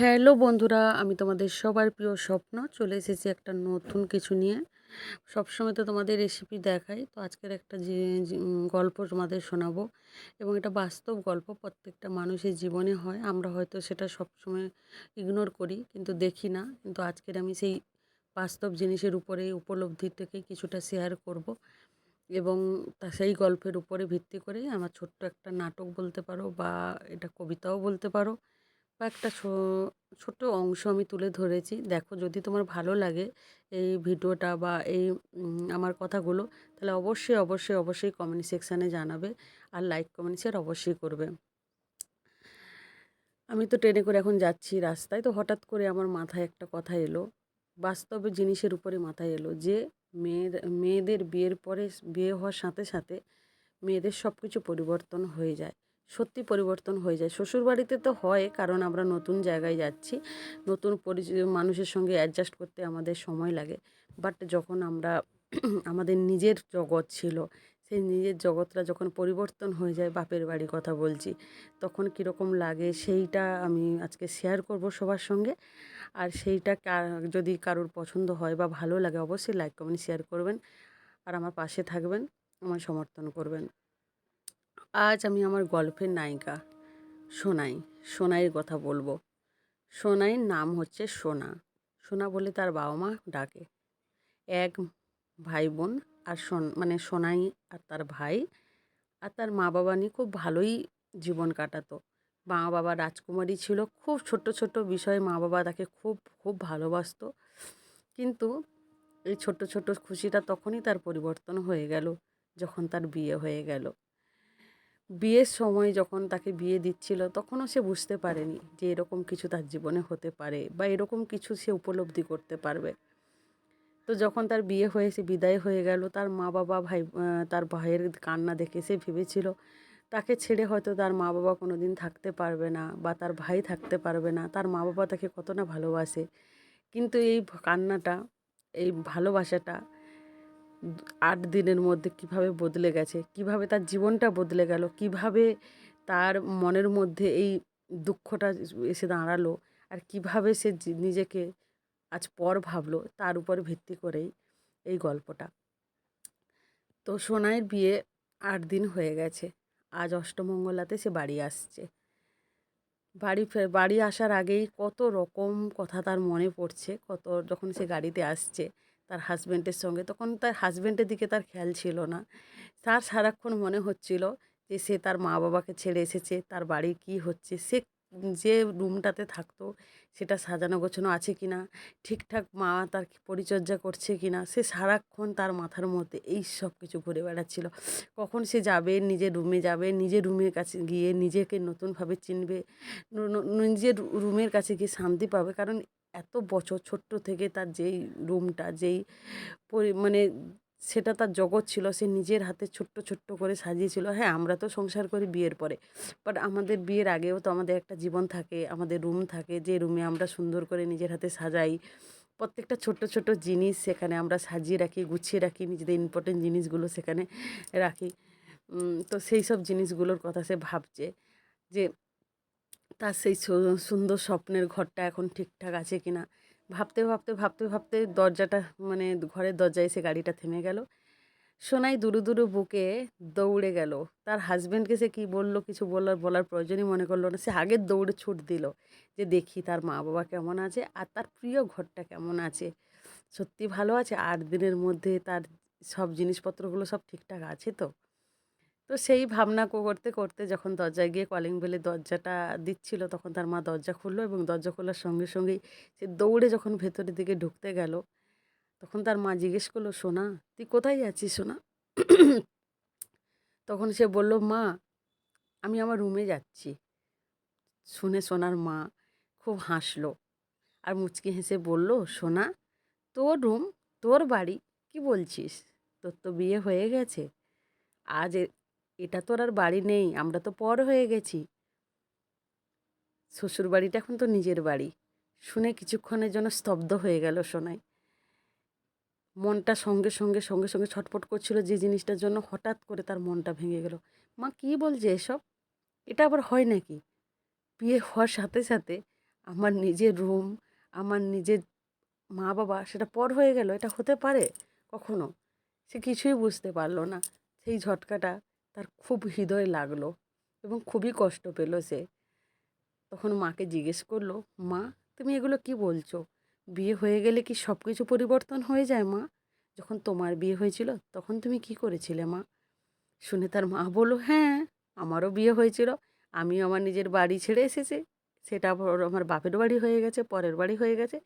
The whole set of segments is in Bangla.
হ্যালো বন্ধুরা, আমি তোমাদের সবার প্রিয় স্বপ্ন, চলে এসেছি একটা নতুন কিছু নিয়ে। সবসময় তো তোমাদের রেসিপি দেখাই, তো আজকের একটা যে গল্প তোমাদের শোনাবো। এবং এটা বাস্তব গল্প, প্রত্যেকটা মানুষের জীবনে হয়, আমরা হয়তো সেটা সবসময় ইগনোর করি, কিন্তু দেখি না। কিন্তু আজকের আমি সেই বাস্তব জিনিসের উপরে, উপলব্ধি থেকে কিছুটা শেয়ার করব। এবং তা, সেই গল্পের উপরে ভিত্তি করে আমার ছোট্ট একটা নাটক বলতে পারো, বা এটা কবিতাও বলতে পারো। বা একটা ছো- ছোট্ট অংশ আমি তুলে ধরেছি। দেখো যদি তোমার ভালো লাগে এই ভিডিওটা বা এই আমার কথাগুলো, তাহলে অবশ্যই অবশ্যই অবশ্যই কমেন্ট সেকশানে জানাবে আর লাইক কমেন্ট শেয়ার অবশ্যই করবে। আমি তো ট্রেনে করে এখন যাচ্ছি রাস্তায়, তো হঠাৎ করে আমার মাথায় একটা কথা এলো। বাস্তবে জিনিসের উপরে মাথায় এলো যে, মেয়ের, মেয়েদের বিয়ের পরে বিয়ে হওয়ার সাথে সাথে মেয়েদের সব কিছু পরিবর্তন হয়ে যায়। সত্যি পরিবর্তন হয়ে যায়। শ্বশুরবাড়িতে তো হয়, কারণ আমরা নতুন জায়গায় যাচ্ছি। নতুন পরিচয় মানুষের সঙ্গে অ্যাডজাস্ট করতে আমাদের সময় লাগে। বাট যখন আমরা আমাদের নিজের জগৎ ছিল, সেই নিজের জগৎটা যখন পরিবর্তন হয়ে যায়, বাপের বাড়ি কথা বলছি, তখন কীরকম লাগে সেইটা আমি আজকে শেয়ার করব সবার সঙ্গে। আর সেইটা যদি কারোর পছন্দ হয় বা ভালো লাগে, অবশ্যই লাইক কমেন্ট শেয়ার করবেন। আর আমার পাশে থাকবেন, আমার সমর্থন করবেন। আজ আমি আমার গল্পের নায়িকা, সোনাই, সোনাইয়ের কথা বলব। সোনাইয়ের নাম হচ্ছে সোনা। সোনা বলে তার বাবা মা ডাকে। এক ভাই বোন আর সোন মানে সোনাই আর তার ভাই আর তার মা বাবা নিয়ে খুব ভালোই জীবন কাটাতো। মা বাবা রাজকুমারী ছিল, খুব ছোট্ট ছোট্ট বিষয়ে মা বাবা তাকে খুব খুব ভালোবাসতো। কিন্তু এই ছোট্ট ছোট্ট খুশিটা তখনই তার পরিবর্তন হয়ে গেল, যখন তার বিয়ে হয়ে গেল। বিয়ের সময় যখন তাকে বিয়ে দিচ্ছিল, তখনও সে বুঝতে পারেনি যে এরকম কিছু তার জীবনে হতে পারে বা এরকম কিছু সে উপলব্ধি করতে পারবে। তো যখন তার বিয়ে হয়ে, সে বিদায় হয়ে গেল, তার মা বাবা ভাই তার ভাইয়ের কান্না দেখে সে ভেবেছিল, তাকে ছেড়ে হয়তো তার মা বাবা কোনো দিন থাকতে পারবে না বা তার ভাই থাকতে পারবে না, তার মা বাবা তাকে কত না ভালোবাসে। কিন্তু এই কান্নাটা, এই ভালোবাসাটা আট দিনের মধ্যে কীভাবে বদলে গেছে, কীভাবে তার জীবনটা বদলে গেল, কীভাবে তার মনের মধ্যে এই দুঃখটা এসে দাঁড়াল আর কীভাবে সে নিজেকে আজ পর ভাবলো, তার উপর ভিত্তি করেই এই গল্পটা। তো সোনাইয়ের বিয়ে আট দিন হয়ে গেছে, আজ অষ্টমঙ্গলাতে সে বাড়ি আসছে। বাড়ি ফের, বাড়ি আসার আগেই কত রকম কথা তার মনে পড়ছে, কত যখন সে গাড়িতে আসছে তার হাজব্যান্ডের সঙ্গে। তখন তার হাজব্যান্ডের দিকে তার খেয়াল ছিল না। তার সারাক্ষণ মনে হচ্ছিল যে, সে তার মা বাবাকে ছেড়ে এসেছে, তার বাড়ি কি হচ্ছে, সে যে রুমটাতে থাকতো, সেটা সাজানো গোছানো আছে কি না ঠিকঠাক মা তার পরিচর্যা করছে কি না সে সারাক্ষণ তার মাথার মধ্যে এই সব কিছু ঘুরে বেড়াচ্ছিল। কখন সে যাবে নিজের রুমে যাবে নিজের রুমের কাছে গিয়ে নিজেকে নতুনভাবে চিনবে নিজের রুমের কাছে গিয়ে শান্তি পাবে, কারণ এত বছর ছোট্ট থেকে তার যেই রুমটা, যেই পরি মানে সেটা তার জগৎ ছিল, সে নিজের হাতে ছোট্ট ছোট্ট করে সাজিয়েছিল। হ্যাঁ আমরা তো সংসার করি বিয়ের পরে। বাট আমাদের বিয়ের আগেও তো আমাদের একটা জীবন থাকে, আমাদের রুম থাকে, যে রুমে আমরা সুন্দর করে নিজের হাতে সাজাই। প্রত্যেকটা ছোট্ট ছোট্ট জিনিস সেখানে আমরা সাজিয়ে রাখি, গুছিয়ে রাখি, নিজেদের ইম্পর্টেন্ট জিনিসগুলো সেখানে রাখি। তো সেই সব জিনিসগুলোর কথা সে ভাবছে যে তার সেই সুন্দর স্বপ্নের ঘরটা এখন ঠিকঠাক আছে কিনা? ভাবতে ভাবতে ভাবতে ভাবতে দরজাটা মানে ঘরের দরজায় এসে গাড়িটা থেমে গেল। সোনাই দুরু দুরু বুকে দৌড়ে গেল। তার হাজব্যান্ডকে সে কী বলল, কিছু বলার বলার প্রয়োজনই মনে করল না। সে আগের দৌড়ে ছুট দিল যে, দেখি তার মা বাবা কেমন আছে আর তার প্রিয় ঘরটা কেমন আছে? সত্যি ভালো আছে? আট দিনের মধ্যে তার সব জিনিসপত্রগুলো সব ঠিকঠাক আছে তো? তো সেই ভাবনা করতে করতে যখন দরজায় গিয়ে কলিং বেলে দরজাটা দিচ্ছিল, তখন তার মা দরজা খুললো এবং দরজা খোলার সঙ্গে, সঙ্গেই সে দৌড়ে যখন ভেতরের দিকে ঢুকতে গেল, তখন তার মা জিজ্ঞেস করল, সোনা, তুই কোথায় যাচ্ছিস সোনা? তখন সে বলল, মা, আমি আমার রুমে যাচ্ছি। শুনে সোনার মা খুব হাসলো আর মুচকি হেসে বলল, সোনা, তোর রুম তোর বাড়ি, কি বলছিস? তোর তো বিয়ে হয়ে গেছে। আজ এটা তোর আর বাড়ি নেই, আমরা তো পর হয়ে গেছি। শ্বশুর বাড়িটা এখন তো নিজের বাড়ি। শুনে কিছুক্ষণের জন্য স্তব্ধ হয়ে গেল সোনাই। মনটা সঙ্গে সঙ্গে সঙ্গে সঙ্গে ছটফট করছিল যে জিনিসটার জন্য হঠাৎ করে তার মনটা ভেঙে গেল। মা, কী বলছে এসব? এটা আবার হয় নাকি? বিয়ে হওয়ার সাথে সাথে আমার নিজের রুম, আমার নিজের মা বাবা সেটা পর হয়ে গেল, এটা হতে পারে? কখনো? সে কিছুই বুঝতে পারল না। সেই ঝটকাটা তার খুব হৃদয় লাগল এবং খুবই কষ্ট পেল সে। তখন মাকে জিজ্ঞেস করল, মা, তুমি এগুলো কি বলছো? বিয়ে হয়ে গেলে কি সব কিছু পরিবর্তন হয়ে যায়, মা? যখন তোমার বিয়ে হয়েছিল, তখন তুমি কি করেছিলে, মা? শুনে তার মা বলল হ্যাঁ আমারও বিয়ে হয়েছিল। আমিও আমার নিজের বাড়ি ছেড়ে এসেছি। সেটা আমার বাপের বাড়ি হয়ে গেছে, পরের বাড়ি হয়ে গেছে।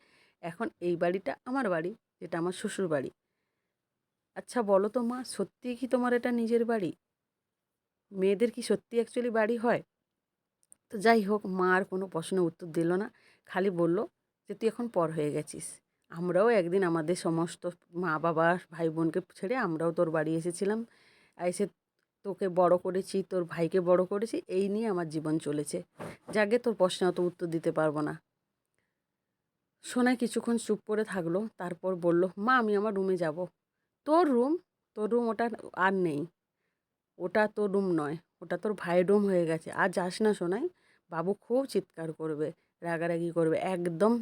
এখন এই বাড়িটা আমার বাড়ি, যেটা আমার শ্বশুর বাড়ি। আচ্ছা বলো তো, মা, সত্যিই কি তোমার এটা নিজের বাড়ি? মেয়েদের কি সত্যি অ্যাকচুয়ালি বাড়ি হয়? তো যাই হোক, মা আর কোনো প্রশ্নের উত্তর দিল না। খালি বলল যে, তুই এখন পর হয়ে গেছিস। আমরাও একদিন আমাদের সমস্ত মা বাবা ভাই বোনকে ছেড়ে আমরাও তোর বাড়ি এসেছিলাম। এসে তোকে বড় করেছি, তোর ভাইকে বড় করেছি, এই নিয়ে আমার জীবন চলেছে। যাকে তোর প্রশ্নে অত উত্তর দিতে পারব না। সোনাই কিছুক্ষণ চুপ করে থাকল, তারপর বলল, মা, আমি আমার রুমে যাব। তোর রুম তোর রুম ওটা আর নেই। ওটা তোর রুম নয়, ওটা তোর ভাইয়ের রুম হয়ে গেছে। আর যাস না সোনাই, বাবু খুব চিৎকার করবে, রাগারাগি করবে, একদম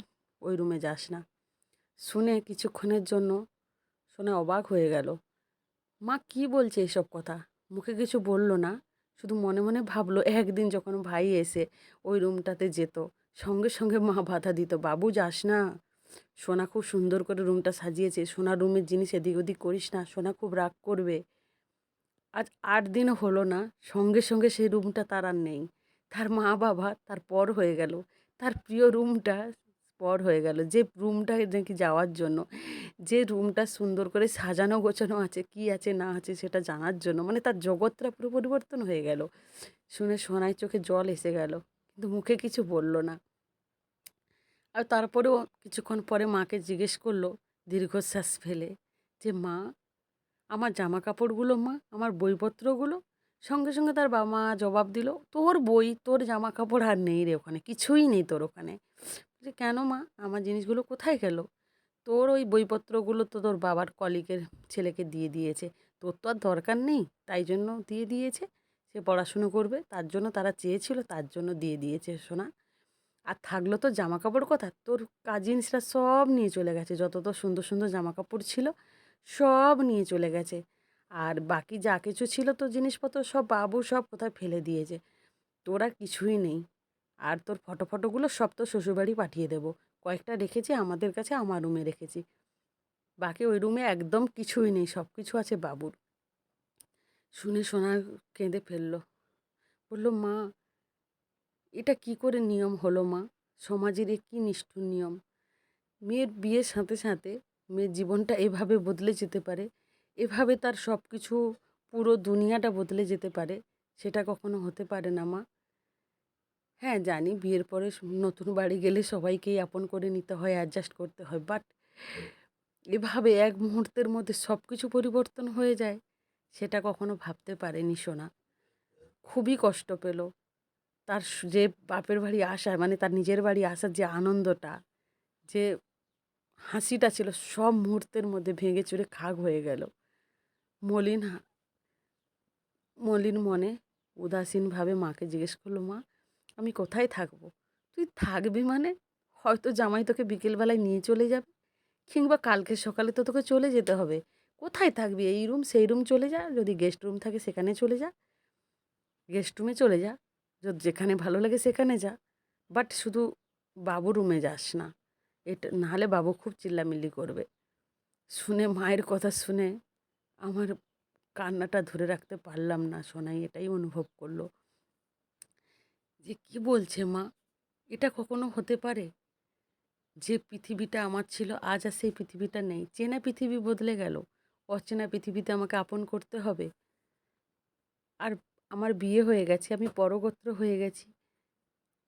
ওই রুমে যাস না। শুনে কিছুক্ষণের জন্য শুনে অবাক হয়ে গেল। মা কি বলছে এসব কথা? মুখে কিছু বলল না, শুধু মনে মনে ভাবলো একদিন যখন ভাই এসে ওই রুমটাতে যেত, সঙ্গে সঙ্গে মা বাধা দিত, বাবু যাস না। সোনা খুব সুন্দর করে রুমটা সাজিয়েছে। সোনা রুমের জিনিস এদিক ওদিক করিস না, সোনা খুব রাগ করবে। আজ আট দিনও হলো না, সঙ্গে সঙ্গে সেই রুমটা তার আর নেই। তার মা বাবা তার পর হয়ে গেল। তার প্রিয় রুমটা পর হয়ে গেল। যে রুমটা নাকি যাওয়ার জন্য, যে রুমটা সুন্দর করে সাজানো গোছানো আছে, কি আছে না আছে সেটা জানার জন্য মানে তার জগৎটা পুরো পরিবর্তন হয়ে গেল। শুনে সোনাই চোখে জল এসে গেল, কিন্তু মুখে কিছু বলল না। আর তারপরেও কিছুক্ষণ পরে মাকে জিজ্ঞেস করল দীর্ঘশ্বাস ফেলে যে, মা আমার জামা কাপড়গুলো মা, আমার বইপত্রগুলো। সঙ্গে সঙ্গে তার বাবা মা জবাব দিল, তোর বই, তোর জামা কাপড় আর নেই রে ওখানে, কিছুই নেই তোর ওখানে। যে কেন মা? আমার জিনিসগুলো কোথায় গেল? তোর ওই বইপত্রগুলো তো তোর বাবার কলিগের ছেলেকে দিয়ে দিয়েছে। তোর তো আর দরকার নেই, তাই জন্য দিয়ে দিয়েছে। সে পড়াশুনো করবে, তার জন্য তারা চেয়েছিল, তার জন্য দিয়ে দিয়েছে সোনা। আর থাকল তো জামা কাপড় কথা তোর কাজিনসরা সব নিয়ে চলে গেছে, যত তো সুন্দর সুন্দর জামা কাপড় ছিল। সব নিয়ে চলে গেছে। আর বাকি যা কিছু ছিল তো জিনিসপত্র সব বাবু সব কোথায় ফেলে দিয়েছে। তোরা কিছুই নেই। আর তোর ফটো ফটোগুলো সব তো শ্বশুরবাড়ি পাঠিয়ে দেবো। কয়েকটা রেখেছি, আমাদের কাছে আমার রুমে রেখেছি। বাকি ওই রুমে একদম কিছুই নেই সব কিছু আছে বাবুর। শুনে সোনার কেঁদে ফেলল। বলল, মা, এটা কি করে নিয়ম হলো মা? সমাজের এ কী নিষ্ঠুর নিয়ম? মেয়ের বিয়ের সাথে সাথে মেয়ের জীবনটা এভাবে বদলে যেতে পারে, এভাবে তার সব কিছু পুরো দুনিয়াটা বদলে যেতে পারে, সেটা কখনো হতে পারে না মা। হ্যাঁ জানি বিয়ের পরে নতুন বাড়ি গেলে সবাইকেই আপন করে নিতে হয় অ্যাডজাস্ট করতে হয় বাট এভাবে এক মুহূর্তের মধ্যে সব কিছু পরিবর্তন হয়ে যায়, সেটা কখনো ভাবতে পারেনি সোনা। খুবই কষ্ট পেল। তার যে বাপের বাড়ি আসার মানে তার নিজের বাড়ি আসার যে আনন্দটা, যে হাসিটা ছিল, সব মুহূর্তের মধ্যে ভেঙে চুরে খাগ হয়ে গেল। মলিন মলিন মনে উদাসীনভাবে মাকে জিজ্ঞেস করল, মা, আমি কোথায় থাকব? তুই থাকবি মানে? হয়তো জামাই তোকে বিকেলবেলায় নিয়ে চলে যাবে, কিংবা কালকে সকালে তো তোকে চলে যেতে হবে। কোথায় থাকবি? এই রুম, সেই রুম চলে যা, যদি গেস্ট রুম থাকে সেখানে চলে যা। গেস্ট রুমে চলে যা যেখানে ভালো লাগে সেখানে যা। বাট শুধু বাবু রুমে যাস না। এটা নাহলে বাবু খুব চিল্লামিল্লি করবে। শুনে, মায়ের কথা শুনে আমার কান্নাটা ধরে রাখতে পারলাম না সোনাই, এটাই অনুভব করল। যে কি বলছে মা? এটা কখনো হতে পারে? যে পৃথিবীটা আমার ছিল, আজ আর সেই পৃথিবীটা নেই। চেনা পৃথিবী বদলে গেল। অচেনা পৃথিবীতে আমাকে আপন করতে হবে। আর আমার বিয়ে হয়ে গেছে, আমি পরগোত্র হয়ে গেছি।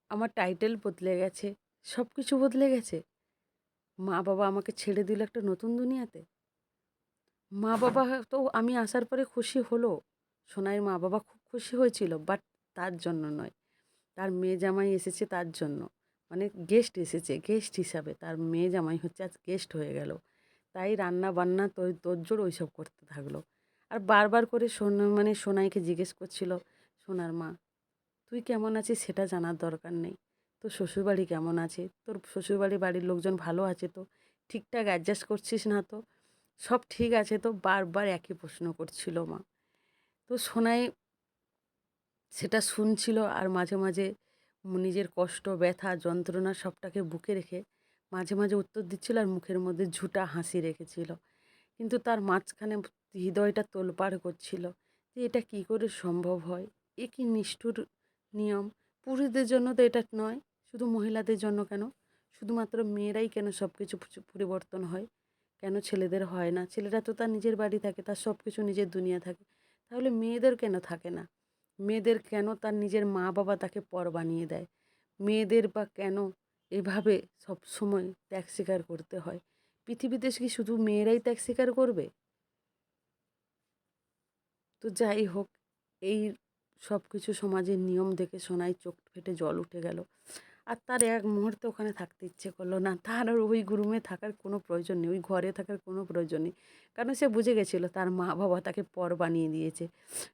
আমার টাইটেল বদলে গেছে সব কিছু বদলে গেছে। মা বাবা আমাকে ছেড়ে দিল একটা নতুন দুনিয়াতে। মা বাবা তো আমি আসার পরে খুশি হলো। সোনাইয়ের মা বাবা খুব খুশি হয়েছিল বাট তার জন্য নয়। তার মেয়ে জামাই এসেছে তার জন্য। মানে গেস্ট এসেছে গেস্ট হিসাবে। তার মেয়ে জামাই হচ্ছে আজ গেস্ট হয়ে গেল। তাই রান্না বান্না তোর তোরজোর ওইসব করতে থাকল। আর বারবার করে সোনা মানে সোনাইকে জিজ্ঞেস করছিল সোনার মা তুই কেমন আছিস সেটা জানার দরকার নেই। তোর শ্বশুরবাড়ি কেমন আছে? তোর শ্বশুরবাড়ি বাড়ির লোকজন ভালো আছে তো? ঠিকঠাক অ্যাডজাস্ট করছিস না তো? সব ঠিক আছে তো? বারবার একই প্রশ্ন করছিল মা। তো সোনাই সেটা শুনছিল আর মাঝে মাঝে নিজের কষ্ট, ব্যথা, যন্ত্রণা সবটাকে বুকে রেখে মাঝে মাঝে উত্তর দিচ্ছিল আর মুখের মধ্যে ঝুটা হাসি রেখেছিল। কিন্তু তার মাঝখানে হৃদয়টা তোলপাড় করছিল যে এটা কি করে সম্ভব হয়? এ কি নিষ্ঠুর নিয়ম? পুরুষদের জন্য তো এটা নয়। শুধু মহিলাদের জন্য কেন? শুধুমাত্র মেয়েরাই কেন সব কিছু পরিবর্তন হয়? কেন ছেলেদের হয় না? ছেলেরা তো তার নিজের বাড়ি থাকে, তার সব কিছু নিজের দুনিয়া থাকে। তাহলে মেয়েদের কেন থাকে না? মেয়েদের কেন তার নিজের মা বাবা তাকে পর বানিয়ে দেয়? মেয়েদের বা কেন এভাবে সব সময় ত্যাগ স্বীকার করতে হয়? পৃথিবীতে কি শুধু মেয়েরাই ত্যাগ স্বীকার করবে? তো যাই হোক, এই সব কিছু সমাজের নিয়ম দেখে শোনায় চোখ ফেটে জল উঠে গেল। আর তার এক মুহূর্ত ওখানে থাকতে ইচ্ছে করল না। তার আর ওই রুমে থাকার কোনো প্রয়োজন নেই, ওই ঘরে থাকার কোনো প্রয়োজন নেই। কারণ সে বুঝে গেছিল তার মা বাবা তাকে পর বানিয়ে দিয়েছে।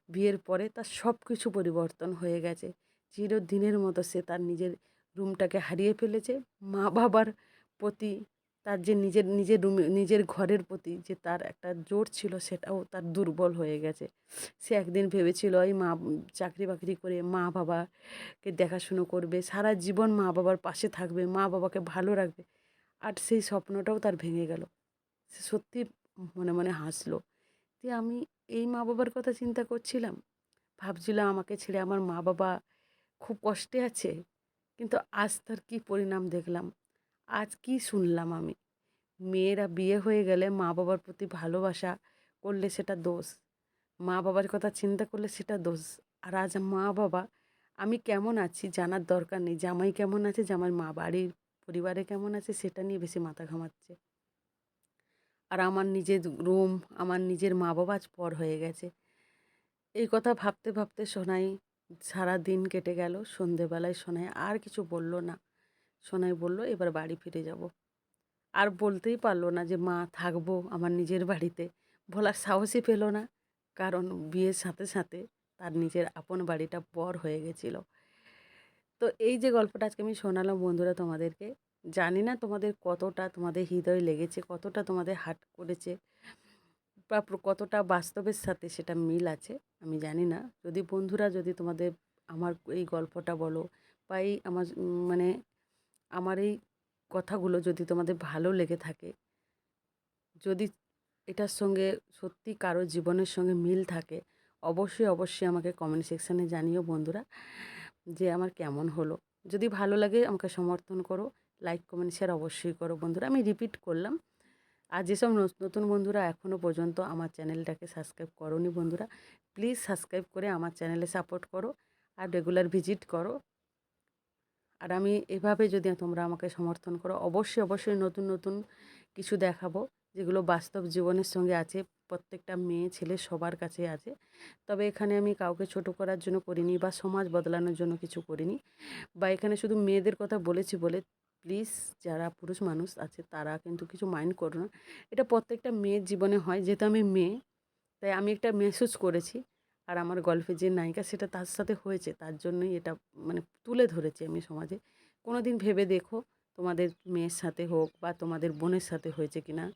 বিয়ের পরে তার সব কিছু পরিবর্তন হয়ে গেছে। চিরদিনের মতো সে তার নিজের রুমটাকে হারিয়ে ফেলেছে। মা বাবার প্রতি তার যে নিজের নিজের রুমে, নিজের ঘরের প্রতি যে তার একটা জোর ছিল সেটাও তার দুর্বল হয়ে গেছে। সে একদিন ভেবেছিল, এই মা, চাকরি বাকরি করে মা বাবাকে দেখাশুনো করবে, সারা জীবন মা বাবার পাশে থাকবে, মা বাবাকে ভালো রাখবে। আর সেই স্বপ্নটাও তার ভেঙে গেল। সে সত্যি মনে মনে হাসলো যে, আমি এই মা বাবার কথা চিন্তা করছিলাম। ভাবছিলাম আমাকে ছেড়ে আমার মা বাবা খুব কষ্টে আছে, কিন্তু আজ তার কী পরিণাম দেখলাম? আজ কি শুনলাম আমি। মেয়েরা বিয়ে হয়ে গেলে মা বাবার প্রতি ভালোবাসা করলে সেটা দোষ। মা বাবার কথা চিন্তা করলে সেটা দোষ। আর আজ মা বাবা আমি কেমন আছি জানার দরকার নেই। জামাই কেমন আছে, জামাই মা বাড়ির পরিবারে কেমন আছে সেটা নিয়ে বেশি মাথা ঘামাচ্ছে। আর আমার নিজের রুম, আমার নিজের মা বাবা আজ পর হয়ে গেছে। এই কথা ভাবতে ভাবতে সোনাই সারা দিন কেটে গেল, সন্ধেবেলায় সোনাই আর কিছু বলল না। সোনাই বলল, এবার বাড়ি ফিরে যাব। আর বলতেই পারল না যে, মা, থাকব আমার নিজের বাড়িতে। বলার সাহসই পেল না, কারণ বিয়ের সাথে সাথে তার নিজের আপন বাড়িটা পর হয়ে গেছিল। তো এই যে গল্পটা আজকে আমি শোনালাম বন্ধুরা তোমাদেরকে, জানি না তোমাদের কতটা তোমাদের হৃদয় লেগেছে, কতটা তোমাদের হাট করেছে, বা কতটা বাস্তবের সাথে সেটা মিল আছে, আমি জানি না। যদি বন্ধুরা যদি তোমাদের আমার এই গল্পটা বলো, বা এই আমার মানে আমার এই কথাগুলো যদি তোমাদের ভালো লেগে থাকে, যদি এটার সঙ্গে সত্যি কারও জীবনের সঙ্গে মিল থাকে, অবশ্যই অবশ্যই আমাকে কমেন্ট সেকশানে জানিও বন্ধুরা যে আমার কেমন হলো। যদি ভালো লাগে আমাকে সমর্থন করো লাইক কমেন্ট শেয়ার অবশ্যই করো বন্ধুরা। আমি রিপিট করলাম, আর যেসব নতুন বন্ধুরা এখনও পর্যন্ত আমার চ্যানেলটাকে সাবস্ক্রাইব করনি বন্ধুরা প্লিজ সাবস্ক্রাইব করে আমার চ্যানেলে সাপোর্ট করো, আর রেগুলার ভিজিট করো। আর আমি এভাবে যদি তোমরা আমাকে সমর্থন করো, অবশ্যই অবশ্যই নতুন নতুন কিছু দেখাবো যেগুলো বাস্তব জীবনের সঙ্গে আছে, প্রত্যেকটা মেয়ে, ছেলে সবার কাছে আছে। তবে এখানে আমি কাউকে ছোট করার জন্য করিনি বা সমাজ বদলানোর জন্য কিছু করিনি বা এখানে শুধু মেয়েদের কথা বলেছি বলে প্লিজ যারা পুরুষ মানুষ আছে তারা কিন্তু কিছু মাইন্ড করো না। এটা প্রত্যেকটা মেয়ের জীবনে হয়। যেহেতু আমি মেয়ে, তাই আমি একটা মেসেজ করেছি আর আমার গল্পের যে নায়িকা সেটা তার সাথে হয়েছে, তার জন্যই এটা মানে তুলে ধরেছি আমি সমাজে। কোনো দিন ভেবে দেখো তোমাদের মেয়ের সাথে হোক বা তোমাদের বোনের সাথে হয়েছে কি না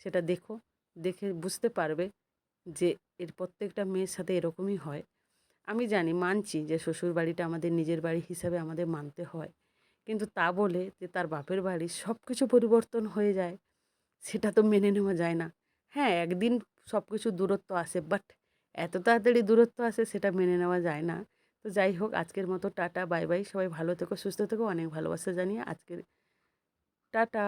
সেটা দেখো, দেখে বুঝতে পারবে যে এর প্রত্যেকটা মেয়ের সাথে এরকমই হয়। আমি জানি, মানছি যে শ্বশুর বাড়িটা আমাদের নিজের বাড়ি হিসাবে আমাদের মানতে হয়। কিন্তু তা বলে যে তার বাপের বাড়ি সব কিছু পরিবর্তন হয়ে যায়, সেটা তো মেনে নেওয়া যায় না। হ্যাঁ একদিন সব কিছু দূরত্ব আসে বাট এত তাড়াতাড়ি দূরত্ব আছে সেটা মেনে নেওয়া যায় না। তো যাই হোক, আজকের মতো টাটা, বাই বাই। সবাই ভালো থেকো, সুস্থ থেকো। অনেক ভালোবাসা জানিয়ে আজকের, টাটা।